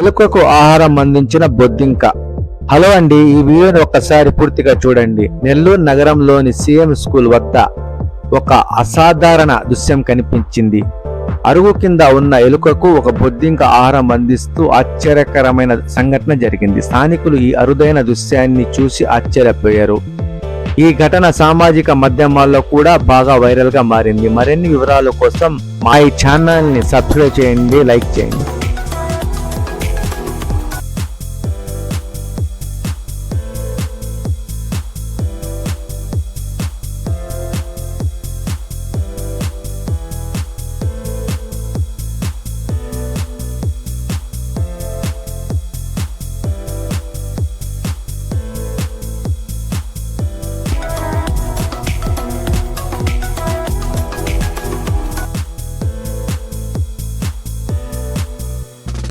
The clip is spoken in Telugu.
ఎలుకకు ఆహారం అందించిన బొద్దింక. హలో అండి ఈ వీడియోని ఒక్కసారి పూర్తిగా చూడండి. నెల్లూరు నగరంలోని సీఎం స్కూల్ వద్ద ఒక అసాధారణ దృశ్యం కనిపించింది. అరుగు కింద ఉన్న ఎలుకకు ఒక బొద్దింక ఆహారం అందిస్తూ ఆశ్చర్యకరమైన సంఘటన జరిగింది. స్థానికులు ఈ అరుదైన దృశ్యాన్ని చూసి ఆశ్చర్యపోయారు. ఈ ఘటన సామాజిక మాధ్యమాల్లో కూడా బాగా వైరల్గా మారింది. మరిన్ని వివరాల కోసం మా ఈ ఛానల్ని సబ్స్క్రైబ్ చేయండి లైక్ చేయండి.